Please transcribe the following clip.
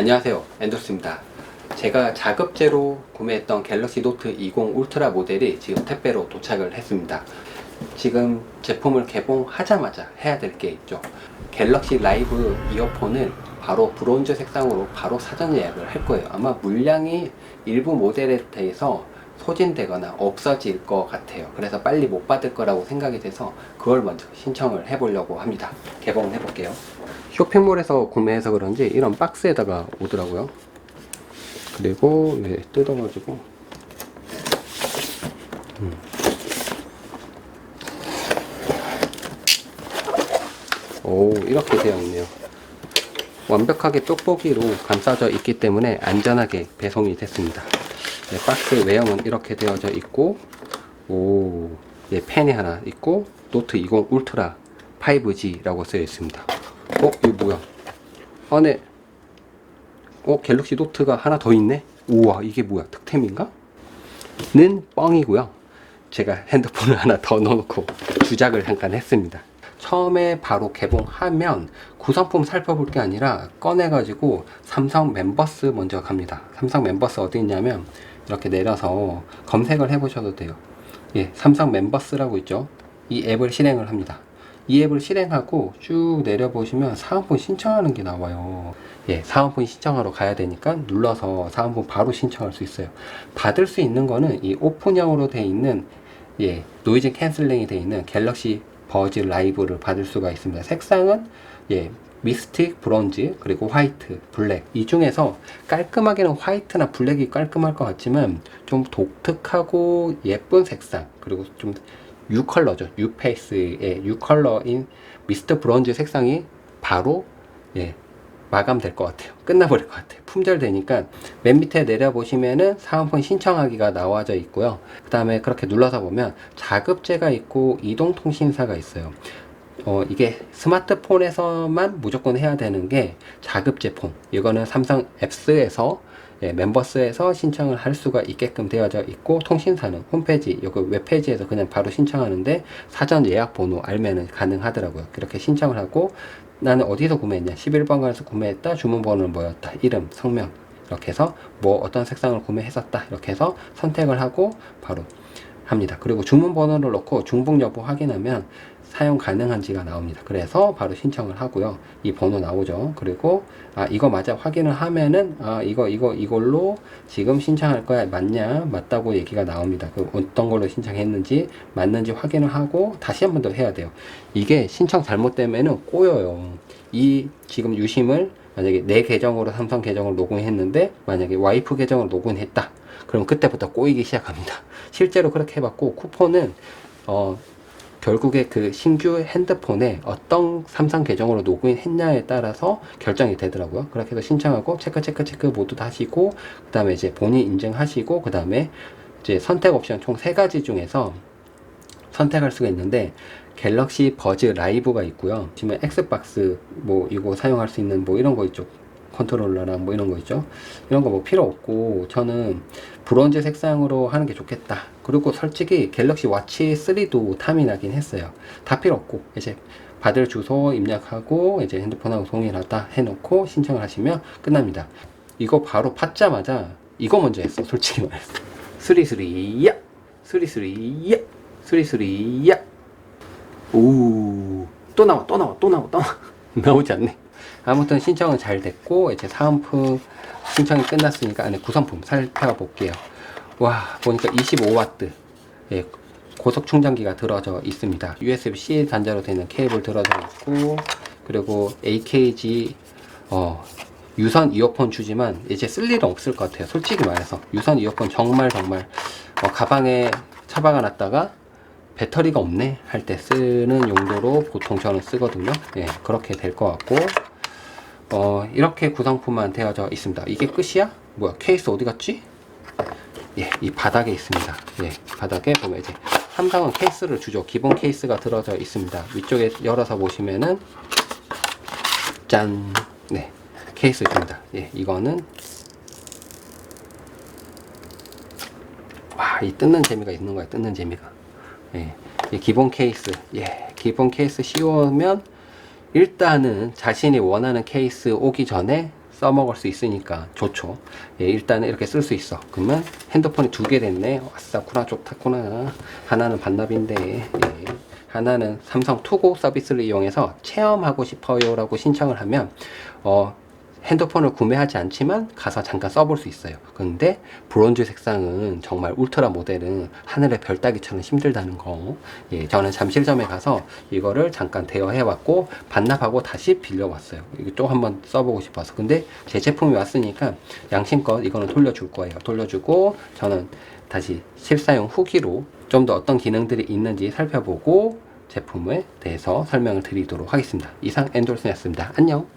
안녕하세요. 엔도스입니다. 제가 자급제로 구매했던 갤럭시 노트 20 울트라 모델이 지금 택배로 도착을 했습니다. 지금 제품을 개봉하자마자 해야 될 게 있죠. 갤럭시 라이브 이어폰을 바로 브론즈 색상으로 바로 사전 예약을 할 거예요. 아마 물량이 일부 모델에 대해서 소진되거나 없어질 것 같아요. 그래서 빨리 못 받을 거라고 생각이 돼서 그걸 먼저 신청을 해 보려고 합니다. 개봉을 해 볼게요 쇼핑몰에서 구매해서 그런지 이런 박스에다가 오더라고요. 그리고 네, 뜯어가지고 음. 오 이렇게 되어 있네요. 완벽하게 떡볶이로 감싸져 있기 때문에 안전하게 배송이 됐습니다. 네, 박스 외형은 이렇게 되어져 있고 오 네, 펜이 하나 있고 노트 20 울트라 5G라고 쓰여 있습니다. 어, 이거 뭐야? 안에 어, 갤럭시 노트가 하나 더 있네? 우와, 이게 뭐야? 득템인가? 는 뻥이고요. 제가 핸드폰을 하나 더 넣어놓고 주작을 잠깐 했습니다. 처음에 바로 개봉하면 구성품 살펴볼 게 아니라 꺼내가지고 삼성 멤버스 먼저 갑니다. 삼성 멤버스 어디 있냐면 이렇게 내려서 검색을 해보셔도 돼요. 예, 삼성 멤버스라고 있죠. 이 앱을 실행을 합니다. 이 앱을 실행하고 쭉 내려보시면 사은품 신청하는 게 나와요. 예, 사은품 신청하러 가야 되니까 눌러서 사은품 바로 신청할 수 있어요. 받을 수 있는 거는 이 오픈형으로 돼 있는 예, 노이즈 캔슬링이 돼 있는 갤럭시 버즈 라이브를 받을 수가 있습니다. 색상은 예, 미스틱, 브론즈, 그리고 화이트, 블랙. 이 중에서 깔끔하게는 화이트나 블랙이 깔끔할 것 같지만 좀 독특하고 예쁜 색상, 그리고 좀 U 컬러죠. U 페이스의 U 컬러인 미스터 브론즈 색상이 바로 예, 마감될 것 같아요. 끝나버릴 것 같아요. 품절되니까 맨 밑에 내려보시면은 사은품 신청하기가 나와져 있고요. 그 다음에 그렇게 눌러서 보면 자급제가 있고 이동통신사가 있어요. 어, 이게 스마트폰에서만 무조건 해야 되는 게 자급제 폰. 이거는 삼성 앱스에서 예, 멤버스에서 신청을 할 수가 있게끔 되어져 있고 통신사는 홈페이지 여기 웹페이지에서 그냥 바로 신청하는데 사전 예약 번호 알면은 가능하더라고요. 그렇게 신청을 하고 나는 어디서 구매했냐? 11번가에서 구매했다. 주문 번호는 뭐였다? 이름 성명 이렇게 해서 뭐 어떤 색상을 구매했었다? 이렇게 해서 선택을 하고 바로 합니다. 그리고 주문 번호를 넣고 중복 여부 확인하면 사용 가능한지가 나옵니다. 그래서 바로 신청을 하고요. 이 번호 나오죠. 그리고 아 이거 맞아 확인을 하면은 아 이거 이거 이걸로 지금 신청할 거야 맞냐 맞다고 얘기가 나옵니다. 그 어떤 걸로 신청했는지 맞는지 확인을 하고 다시 한 번 더 해야 돼요. 이게 신청 잘못되면은 꼬여요. 이 지금 유심을 만약에 내 계정으로 삼성 계정을 로그인했는데 만약에 와이프 계정을 로그인했다. 그럼 그때부터 꼬이기 시작합니다. 실제로 그렇게 해봤고 쿠폰은 어 결국에 그 신규 핸드폰에 어떤 삼성 계정으로 로그인 했냐에 따라서 결정이 되더라고요. 그렇게 해서 신청하고 체크 체크 체크 모두 다 하시고 그 다음에 이제 본인 인증하시고 그 다음에 이제 선택 옵션 총 세 가지 중에서 선택할 수가 있는데 갤럭시 버즈 라이브가 있고요. 지금 엑스박스 뭐 이거 사용할 수 있는 뭐 이런 거 있죠. 컨트롤러랑 뭐 이런 거 있죠. 이런 거 뭐 필요 없고 저는 브론즈 색상으로 하는 게 좋겠다. 그리고 솔직히 갤럭시 와치 3도 탐이 나긴 했어요. 다 필요 없고 이제 받을 주소 입력하고 이제 핸드폰하고 동일하다 해놓고 신청을 하시면 끝납니다. 이거 바로 받자마자 이거 먼저 했어. 솔직히 말해서. 스리스리야 스리스리야 스리스리야 오또 나와 또 나와 또 나와 또 나와 나오지 않네. 아무튼 신청은 잘 됐고 이제 사은품 신청이 끝났으니까 안에 구성품 살펴볼게요. 와 보니까 25와트 예, 고속 충전기가 들어져 있습니다. USB-C 단자로 되는 케이블 들어져 있고 그리고 AKG 어, 유선 이어폰 주지만 이제 쓸 일은 없을 것 같아요. 솔직히 말해서 유선 이어폰 정말 정말 어, 가방에 처박아 놨다가 배터리가 없네 할 때 쓰는 용도로 보통 저는 쓰거든요. 예, 그렇게 될 것 같고 어, 이렇게 구성품만 되어져 있습니다. 이게 끝이야? 뭐야, 케이스 어디 갔지? 예, 이 바닥에 있습니다. 예, 바닥에 보면 이제 삼성은 케이스를 주죠. 기본 케이스가 들어져 있습니다. 위쪽에 열어서 보시면은 짠, 네, 케이스 줍니다. 예, 이거는 와, 이 뜯는 재미가 있는 거야. 뜯는 재미가. 예, 이 기본 케이스, 예, 기본 케이스 씌우면 일단은 자신이 원하는 케이스 오기 전에 써먹을 수 있으니까 좋죠. 예, 일단은 이렇게 쓸 수 있어. 그러면 핸드폰이 두 개 됐네. 아싸구나, 좋다구나. 하나는 반납인데, 예. 하나는 삼성 투고 서비스를 이용해서 체험하고 싶어요라고 신청을 하면, 어, 핸드폰을 구매하지 않지만 가서 잠깐 써볼 수 있어요. 근데 브론즈 색상은 정말 울트라 모델은 하늘의 별 따기처럼 힘들다는 거. 예, 저는 잠실점에 가서 이거를 잠깐 대여해 왔고 반납하고 다시 빌려 왔어요. 이거 또 한번 써보고 싶어서. 근데 제 제품이 왔으니까 양심껏 이거는 돌려줄 거예요. 돌려주고 저는 다시 실사용 후기로 좀 더 어떤 기능들이 있는지 살펴보고 제품에 대해서 설명을 드리도록 하겠습니다. 이상 엔돌슨이었습니다. 안녕.